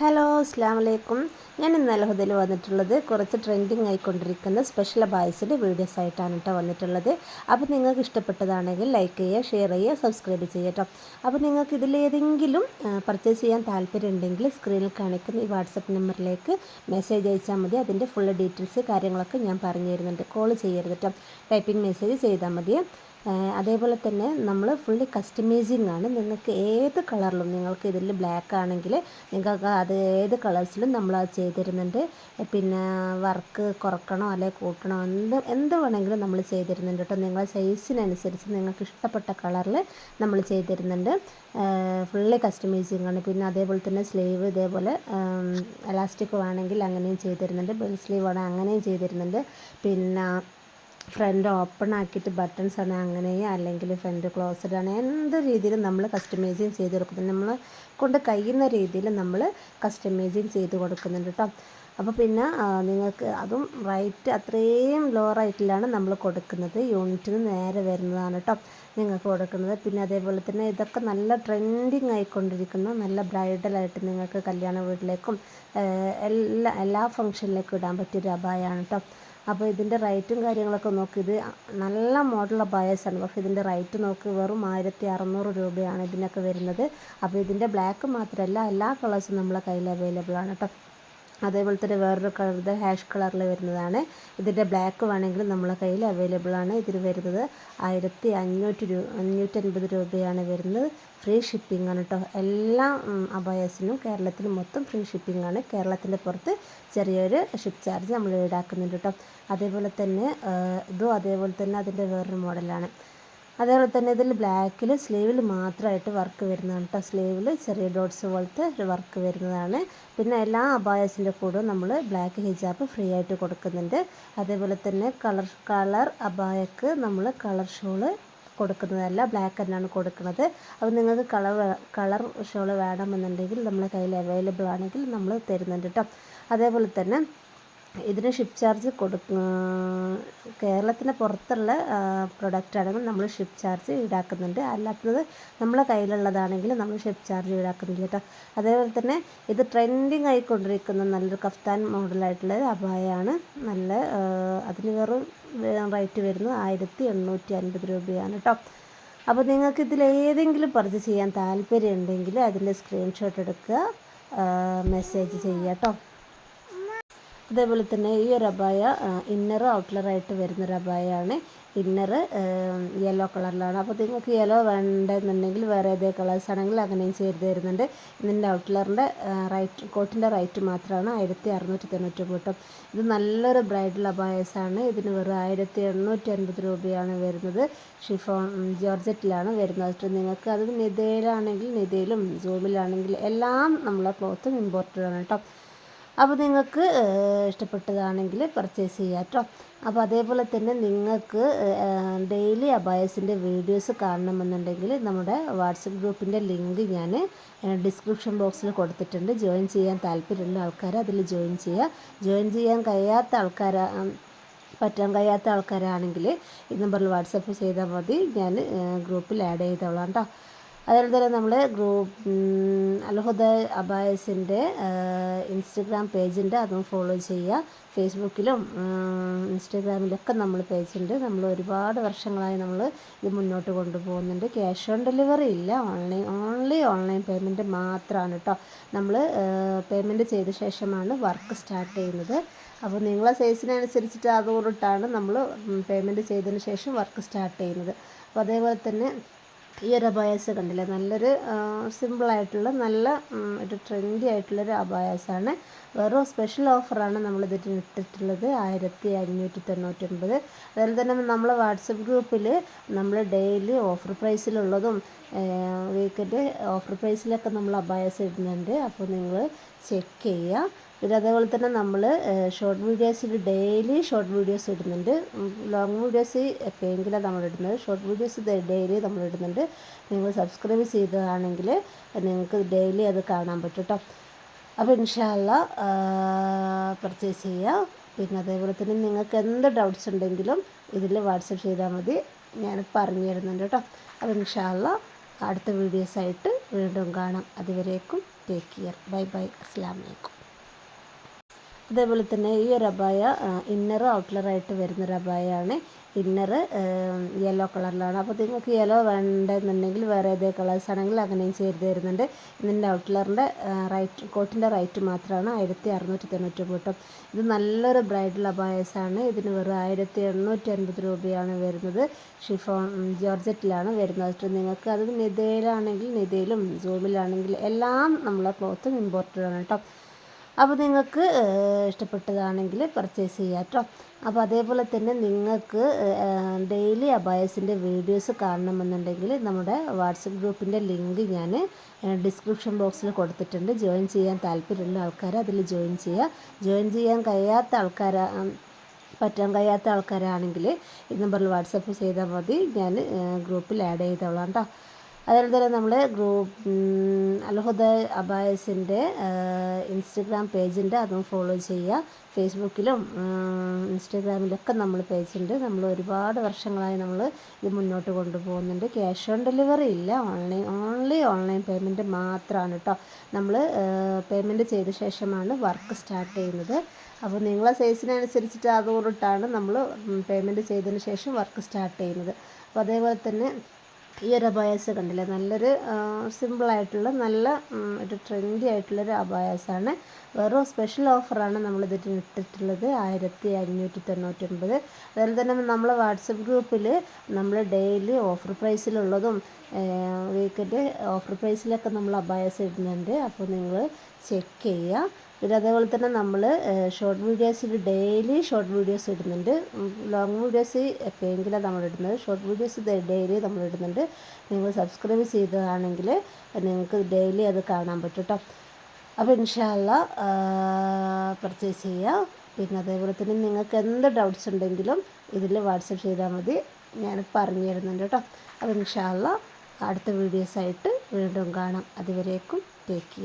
Hello അസ്ലാം വലൈക്കും ഞാൻ ഇന്ന് അലഹുദയിൽ വന്നിട്ടുള്ളത് കുറച്ച് ട്രെൻഡിങ് ആയിക്കൊണ്ടിരിക്കുന്ന സ്പെഷ്യൽ ബായ്സിന്റെ വീഡിയോസ് ആയിട്ടാണ് കേട്ടോ വന്നിട്ടുള്ളത്. അപ്പോൾ നിങ്ങൾക്ക് ഇഷ്ടപ്പെട്ടതാണെങ്കിൽ ലൈക്ക് ചെയ്യുക ഷെയർ ചെയ്യുക സബ്സ്ക്രൈബ് ചെയ്യുക കേട്ടോ അപ്പോൾ നിങ്ങൾക്ക് ഇതിലേതെങ്കിലും പർച്ചേസ് ചെയ്യാൻ താല്പര്യം ഉണ്ടെങ്കിൽ സ്ക്രീനിൽ കാണിക്കുന്ന ഈ വാട്സപ്പ് നമ്പറിലേക്ക് മെസ്സേജ് അയച്ചാൽ മതി. അതിന്റെ ഫുൾ ഡീറ്റെയിൽസ് കാര്യങ്ങളൊക്കെ ഞാൻ പറഞ്ഞു തരുന്നുണ്ട്. കോൾ ചെയ്യരുത് കേട്ടോ ടൈപ്പിംഗ് മെസ്സേജ് ചെയ്താൽ മതി. അതേപോലെ തന്നെ നമ്മൾ ഫുള്ളി കസ്റ്റമൈസിങ് ആണ്. നിങ്ങൾക്ക് ഏത് കളറിലും നിങ്ങൾക്ക് ഇതിൽ ബ്ലാക്ക് ആണെങ്കിൽ നിങ്ങൾക്ക് അത് ഏത് കളേഴ്സിലും നമ്മൾ അത് ചെയ്ത് തരുന്നുണ്ട് പിന്നെ വർക്ക് കുറക്കണോ അല്ലെങ്കിൽ കൂട്ടണോ എന്ത് എന്ത് വേണമെങ്കിലും നമ്മൾ ചെയ്ത് തരുന്നുണ്ട് കേട്ടോ. നിങ്ങളെ സൈസിനനുസരിച്ച് നിങ്ങൾക്ക് ഇഷ്ടപ്പെട്ട കളറിൽ നമ്മൾ ചെയ്ത് തരുന്നുണ്ട് ഫുള്ളി കസ്റ്റമൈസിങ് ആണ്. പിന്നെ അതേപോലെ തന്നെ സ്ലീവ് ഇതേപോലെ എലാസ്റ്റിക് വേണമെങ്കിൽ അങ്ങനെയും ചെയ്ത് തരുന്നുണ്ട് ബെൽ സ്ലീവ് വേണമെങ്കിൽ അങ്ങനെയും ചെയ്ത് തരുന്നുണ്ട് പിന്നെ ഫ്രണ്ട് ഓപ്പൺ ആക്കിയിട്ട് ബട്ടൺസ് ആണ് അങ്ങനെ അല്ലെങ്കിൽ ഫ്രണ്ട് ക്ലോസ്ഡ് ആണ് എന്ത് രീതിയിലും നമ്മൾ കസ്റ്റമൈസിങ് ചെയ്ത് കൊടുക്കുന്നുണ്ട്. നമ്മൾ കൊണ്ട് കഴിയുന്ന രീതിയിൽ നമ്മൾ കസ്റ്റമൈസിങ് ചെയ്ത് കൊടുക്കുന്നുണ്ട് കേട്ടോ. അപ്പോൾ പിന്നെ നിങ്ങൾക്ക് അതും റൈറ്റ് അത്രയും ലോ റൈറ്റിലാണ് നമ്മൾ കൊടുക്കുന്നത്. യൂണിറ്റിന് നേരെ വരുന്നതാണ് കേട്ടോ നിങ്ങൾക്ക് കൊടുക്കുന്നത്. പിന്നെ അതേപോലെ തന്നെ ഇതൊക്കെ നല്ല ട്രെൻഡിങ് ആയിക്കൊണ്ടിരിക്കുന്ന. നല്ല ബ്രൈഡലായിട്ട് നിങ്ങൾക്ക് കല്യാണ വീട്ടിലേക്കും എല്ലാ എല്ലാ ഫംഗ്ഷനിലേക്കും ഇടാൻ പറ്റിയൊരു അപായമാണ് കേട്ടോ. അപ്പോൾ ഇതിന്റെ റേറ്റും കാര്യങ്ങളൊക്കെ നോക്ക്. ഇത് നല്ല മോഡലുള്ള ബയേഴ്സാണ്. പക്ഷേ ഇതിന്റെ റേറ്റ് നോക്ക് വെറും ആയിരത്തി അറുന്നൂറ് രൂപയാണ് ഇതിനൊക്കെ വരുന്നത്. അപ്പോൾ ഇതിന്റെ ബ്ലാക്ക് മാത്രമല്ല എല്ലാ കളേഴ്സും നമ്മളെ കയ്യിൽ അവൈലബിൾ ആണ് കേട്ടോ. അതേപോലെ തന്നെ വേറൊരു കളർ ഹാഷ് കളറിൽ വരുന്നതാണ്. ഇതിന്റെ ബ്ലാക്ക് വേണമെങ്കിൽ നമ്മളെ കയ്യിൽ അവൈലബിൾ ആണ്. ഇതിന് വരുന്നത് ആയിരത്തി അഞ്ഞൂറ്റി രൂപ അഞ്ഞൂറ്റൻപത് രൂപയാണ് വരുന്നത്. ഫ്രീ ഷിപ്പിംഗ് ആണ് കേട്ടോ എല്ലാ അബായസിനും കേരളത്തിൽ മൊത്തം ഫ്രീ ഷിപ്പിംഗ് ആണ്. കേരളത്തിന്റെ പുറത്ത് ചെറിയൊരു ഷിപ്പ് ചാർജ് നമ്മൾ ഈടാക്കുന്നുണ്ട് കേട്ടോ അതേപോലെ തന്നെ ഇതും അതേപോലെ തന്നെ അതിന്റെ വേറൊരു മോഡലാണ് അതേപോലെ തന്നെ ഇതിൽ ബ്ലാക്കിൽ സ്ലീവിൽ മാത്രമായിട്ട് വർക്ക് വരുന്നതാണ് കേട്ടോ സ്ലീവിൽ ചെറിയ ഡോട്ട്സ് പോലത്തെ ഒരു വർക്ക് വരുന്നതാണ്. പിന്നെ എല്ലാ അബായസിന്റെ കൂടെ നമ്മൾ ബ്ലാക്ക് ഹിജാബ് ഫ്രീ ആയിട്ട് കൊടുക്കുന്നുണ്ട്. അതേപോലെ തന്നെ കളർ കളർ അബായക്ക് നമ്മൾ കളർ ഷോൾ കൊടുക്കുന്നതല്ല ബ്ലാക്ക് തന്നെയാണ് കൊടുക്കുന്നത്. അപ്പോൾ നിങ്ങൾക്ക് കളർ കളർ ഷോൾ വേണമെന്നുണ്ടെങ്കിൽ നമ്മളെ കയ്യിൽ അവൈലബിൾ ആണെങ്കിൽ നമ്മൾ തരുന്നുണ്ട് കേട്ടോ അതേപോലെ തന്നെ ഇതിന് ഷിപ്പ് ചാർജ് കൊടു കേരളത്തിന് പുറത്തുള്ള പ്രൊഡക്റ്റ് ആണെങ്കിൽ നമ്മൾ ഷിപ്പ് ചാർജ് ഈടാക്കുന്നുണ്ട്. അല്ലാത്തത് നമ്മളെ കയ്യിലുള്ളതാണെങ്കിൽ നമ്മൾ ഷിപ്പ് ചാർജ് ഈടാക്കുന്നില്ല കേട്ടോ അതേപോലെ തന്നെ ഇത് ട്രെൻഡിങ് ആയിക്കൊണ്ടിരിക്കുന്ന നല്ലൊരു കഫ്താൻ മോഡലായിട്ടുള്ള അപായമാണ് നല്ല അതിന് വെറും റേറ്റ് വരുന്നത് ആയിരത്തി എണ്ണൂറ്റി അൻപത് രൂപയാണ് കേട്ടോ അപ്പോൾ നിങ്ങൾക്ക് ഇതിൽ ഏതെങ്കിലും പർച്ചേസ് ചെയ്യാൻ താല്പര്യം ഉണ്ടെങ്കിൽ അതിന്റെ സ്ക്രീൻഷോട്ട് എടുക്കുക മെസ്സേജ് ചെയ്യുക കേട്ടോ അതേപോലെ തന്നെ ഈ ഒരു അബായ ഇന്നർ ഔട്ട്ലറായിട്ട് വരുന്ന ഒരു അബായാണ് ഇന്നർ യെല്ലോ കളറിലാണ് അപ്പോൾ നിങ്ങൾക്ക് യെല്ലോ വേണ്ടെന്നുണ്ടെങ്കിൽ വേറെ ഏതേ കളേഴ്സ് ആണെങ്കിൽ അങ്ങനെയും ചെയ്ത് തരുന്നുണ്ട്. ഇതിന്റെ ഔട്ട്ലറിന്റെ റൈറ്റ് കോട്ടിന്റെ റൈറ്റ് മാത്രമാണ് ആയിരത്തി അറുന്നൂറ്റി തൊണ്ണൂറ്റി കൂട്ടം ഇത് നല്ലൊരു ബ്രൈഡൽ അബായസാണ് ഇതിന് വെറും ആയിരത്തി എണ്ണൂറ്റി അൻപത് രൂപയാണ് വരുന്നത്. ഷിഫോൺ ജോർജറ്റിലാണ് വരുന്നത് നിങ്ങൾക്ക് അത് നിതയിലാണെങ്കിൽ നിതയിലും സൂമിലാണെങ്കിൽ എല്ലാം നമ്മളെ ക്ലോത്തും ഇമ്പോർട്ടഡ് ആണ് കേട്ടോ അപ്പോൾ നിങ്ങൾക്ക് ഇഷ്ടപ്പെട്ടതാണെങ്കിൽ പർച്ചേസ് ചെയ്യാം കേട്ടോ. അപ്പോൾ അതേപോലെ തന്നെ നിങ്ങൾക്ക് ഡെയിലി അബായസിന്റെ വീഡിയോസ് കാണണമെന്നുണ്ടെങ്കിൽ നമ്മുടെ വാട്സപ്പ് ഗ്രൂപ്പിന്റെ ലിങ്ക് ഞാൻ ഡിസ്ക്രിപ്ഷൻ ബോക്സിൽ കൊടുത്തിട്ടുണ്ട്. ജോയിൻ ചെയ്യാൻ താല്പര്യമുള്ള ആൾക്കാർ അതിൽ ജോയിൻ ചെയ്യുക. ജോയിൻ ചെയ്യാൻ കഴിയാത്ത ആൾക്കാർ പറ്റാൻ കഴിയാത്ത ആൾക്കാരാണെങ്കിൽ ഈ നമ്പറിൽ വാട്സപ്പ് ചെയ്താൽ മതി. ഞാൻ ഗ്രൂപ്പിൽ ആഡ് ചെയ്തോളാം കേട്ടോ. അതുപോലെ തന്നെ നമ്മൾ ഗ്രൂപ്പ് അൽഹുദ അബായസിന്റെ ഇൻസ്റ്റഗ്രാം പേജുണ്ട് അതും ഫോളോ ചെയ്യുക. ഫേസ്ബുക്കിലും ഇൻസ്റ്റഗ്രാമിലൊക്കെ നമ്മൾ പേജുണ്ട്. നമ്മൾ ഒരുപാട് വർഷങ്ങളായി നമ്മൾ ഇത് മുന്നോട്ട് കൊണ്ടുപോകുന്നുണ്ട്. ക്യാഷ് ഓൺ ഡെലിവറി ഇല്ല. ഓൺലൈൻ ഓൺലി ഓൺലൈൻ പേയ്മെന്റ് മാത്രമാണ് കേട്ടോ നമ്മൾ പേയ്മെന്റ് ചെയ്ത ശേഷമാണ് വർക്ക് സ്റ്റാർട്ട് ചെയ്യുന്നത്. അപ്പോൾ നിങ്ങളെ സൈസിനനുസരിച്ചിട്ട് അതുകൊണ്ടിട്ടാണ് നമ്മൾ പേയ്മെന്റ് ചെയ്തതിന് ശേഷം വർക്ക് സ്റ്റാർട്ട് ചെയ്യുന്നത്. അപ്പോൾ അതേപോലെ തന്നെ ഈ ഒരു അബായാസ് കണ്ടില്ല? നല്ലൊരു സിമ്പിളായിട്ടുള്ള നല്ല ഒരു ട്രെൻഡി ആയിട്ടുള്ളൊരു അബായാസാണ് വെറും സ്പെഷ്യൽ ഓഫറാണ് നമ്മളിതിന് ഇട്ടിട്ടുള്ളത് ആയിരത്തി അഞ്ഞൂറ്റി തൊണ്ണൂറ്റൊൻപത് അതുപോലെ തന്നെ നമ്മൾ വാട്സപ്പ് ഗ്രൂപ്പിൽ നമ്മൾ ഡെയിലി ഓഫർ പ്രൈസിലുള്ളതും വീക്കെൻഡ് ഓഫർ പ്രൈസിലൊക്കെ നമ്മൾ അബായാസ് ഇടുന്നുണ്ട്. അപ്പോൾ നിങ്ങൾ ചെക്ക് ചെയ്യുക പിന്നെ അതേപോലെ തന്നെ നമ്മൾ ഷോർട്ട് വീഡിയോസിൽ ഡെയിലി ഷോർട്ട് വീഡിയോസ് ഇടുന്നുണ്ട്. ലോങ് വീഡിയോസ് എപ്പോഴെങ്കിലും നമ്മൾ ഇടുന്നത്. ഷോർട്ട് വീഡിയോസ് ഡെയിലി നമ്മൾ ഇടുന്നുണ്ട്. നിങ്ങൾ സബ്സ്ക്രൈബ് ചെയ്തതാണെങ്കിൽ നിങ്ങൾക്ക് ഡെയിലി അത് കാണാൻ പറ്റും കേട്ടോ അപ്പോൾ ഇൻഷാല്ല പർച്ചേസ് ചെയ്യുക പിന്നെ അതേപോലെ തന്നെ നിങ്ങൾക്ക് എന്ത് ഡൗട്ട്സ് ഉണ്ടെങ്കിലും ഇതിൽ വാട്സപ്പ് ചെയ്താൽ മതി. ഞാൻ പറഞ്ഞു തരുന്നുണ്ട് കേട്ടോ അപ്പോൾ ഇൻഷാല്ല അടുത്ത വീഡിയോസായിട്ട് വീണ്ടും കാണാം. അതുവരേക്കും ടേക്ക് കെയർ ബൈ ബൈ അസ്സാം വലൈക്കും അതേപോലെ തന്നെ ഈ ഒരു അബായ ഇന്നർ ഔട്ട്ലറായിട്ട് വരുന്നൊരു അബായാണ് ഇന്നർ യെല്ലോ കളറിലാണ് അപ്പോൾ നിങ്ങൾക്ക് യെല്ലോ വേണ്ടെന്നുണ്ടെങ്കിൽ വേറെ ഏതേ കളേഴ്സ് ആണെങ്കിൽ അങ്ങനെയും ചെയ്ത് തരുന്നുണ്ട്. ഇതിന്റെ ഔട്ട്ലറിന്റെ റൈറ്റ് കോട്ടിന്റെ റൈറ്റ് മാത്രമാണ്. ആയിരത്തി അറുന്നൂറ്റി തൊണ്ണൂറ്റി കൂട്ടം ഇത് നല്ലൊരു ബ്രൈഡൽ അബായസാണ് ഇതിന് വെറും ആയിരത്തി എണ്ണൂറ്റി അൻപത് രൂപയാണ് വരുന്നത്. ഷിഫോൺ ജോർജറ്റിലാണ് വരുന്നത്. നിങ്ങൾക്ക് അത് നിതയിലാണെങ്കിൽ നിതയിലും സൂമിലാണെങ്കിൽ എല്ലാം നമ്മളെ ക്ലോത്തും ഇമ്പോർട്ടഡ് ആണ് കേട്ടോ അപ്പോൾ നിങ്ങൾക്ക് ഇഷ്ടപ്പെട്ടതാണെങ്കിൽ പർച്ചേസ് ചെയ്യാം കേട്ടോ. അപ്പോൾ അതേപോലെ തന്നെ നിങ്ങൾക്ക് ഡെയിലി അബായസിന്റെ വീഡിയോസ് കാണണമെന്നുണ്ടെങ്കിൽ നമ്മുടെ വാട്സപ്പ് ഗ്രൂപ്പിന്റെ ലിങ്ക് ഞാൻ ഡിസ്ക്രിപ്ഷൻ ബോക്സിൽ കൊടുത്തിട്ടുണ്ട്. ജോയിൻ ചെയ്യാൻ താല്പര്യമുള്ള ആൾക്കാർ അതിൽ ജോയിൻ ചെയ്യുക. ജോയിൻ ചെയ്യാൻ കഴിയാത്ത ആൾക്കാർ പറ്റാൻ കഴിയാത്ത ആൾക്കാരാണെങ്കിൽ ഈ നമ്പറിൽ വാട്സപ്പ് ചെയ്താൽ മതി. ഞാൻ ഗ്രൂപ്പിൽ ആഡ് ചെയ്തോളാം കേട്ടോ. അതുപോലെ തന്നെ നമ്മൾ ഗ്രൂപ്പ് അൽഹുദ അബായസിന്റെ ഇൻസ്റ്റഗ്രാം പേജുണ്ട് അതും ഫോളോ ചെയ്യുക. ഫേസ്ബുക്കിലും ഇൻസ്റ്റഗ്രാമിലൊക്കെ നമ്മൾ പേജുണ്ട്. നമ്മൾ ഒരുപാട് വർഷങ്ങളായി നമ്മൾ ഇത് മുന്നോട്ട് കൊണ്ടുപോകുന്നുണ്ട്. ക്യാഷ് ഓൺ ഡെലിവറി ഇല്ല. ഓൺലൈൻ ഓൺലി ഓൺലൈൻ പേയ്മെന്റ് മാത്രമാണ് കേട്ടോ നമ്മൾ പേയ്മെന്റ് ചെയ്ത ശേഷമാണ് വർക്ക് സ്റ്റാർട്ട് ചെയ്യുന്നത്. അപ്പോൾ നിങ്ങളെ സൈസിനനുസരിച്ചിട്ട് അതുകൊണ്ടിട്ടാണ് നമ്മൾ പേയ്മെന്റ് ചെയ്തതിന് ശേഷം വർക്ക് സ്റ്റാർട്ട് ചെയ്യുന്നത്. അപ്പോൾ അതേപോലെ തന്നെ ഈ ഒരു അബായാസ് കണ്ടില്ലേ? നല്ലൊരു സിമ്പിളായിട്ടുള്ള നല്ല ഒരു ട്രെൻഡി ആയിട്ടുള്ളൊരു അബായാസാണ് വെറും സ്പെഷ്യൽ ഓഫറാണ് നമ്മളിതിന് ഇട്ടിട്ടുള്ളത് ആയിരത്തി അഞ്ഞൂറ്റി തൊണ്ണൂറ്റൊൻപത് അതുപോലെ തന്നെ നമ്മൾ വാട്സപ്പ് ഗ്രൂപ്പിൽ നമ്മൾ ഡെയിലി ഓഫർ പ്രൈസിലുള്ളതും വീക്കെൻഡ് ഓഫർ പ്രൈസിലൊക്കെ നമ്മൾ അബായാസ് ഇടുന്നുണ്ട്. അപ്പോൾ നിങ്ങൾ ചെക്ക് ചെയ്യുക പിന്നെ അതേപോലെ തന്നെ നമ്മൾ ഷോർട്ട് വീഡിയോസിൽ ഡെയിലി ഷോർട്ട് വീഡിയോസ് ഇടുന്നുണ്ട്. ലോങ് വീഡിയോസ് എപ്പോഴെങ്കിലും നമ്മൾ ഇടുന്നത്? ഷോർട്ട് വീഡിയോസ് ഡെയിലി നമ്മൾ ഇടുന്നുണ്ട്. നിങ്ങൾ സബ്സ്ക്രൈബ് ചെയ്തതാണെങ്കിൽ നിങ്ങൾക്ക് ഡെയിലി അത് കാണാൻ പറ്റും കേട്ടോ അപ്പോൾ ഇൻഷാല്ല പർച്ചേസ് ചെയ്യുക പിന്നെ അതേപോലെ തന്നെ നിങ്ങൾക്ക് എന്ത് ഡൗട്ട്സ് ഉണ്ടെങ്കിലും ഇതിൽ വാട്സപ്പ് ചെയ്താൽ മതി. ഞാൻ പറഞ്ഞു തരുന്നുണ്ട് കേട്ടോ അപ്പോൾ ഇൻഷാല്ല അടുത്ത വീഡിയോസായിട്ട് വീണ്ടും കാണാം. അതുവരേക്കും ടേക്ക് കെയർ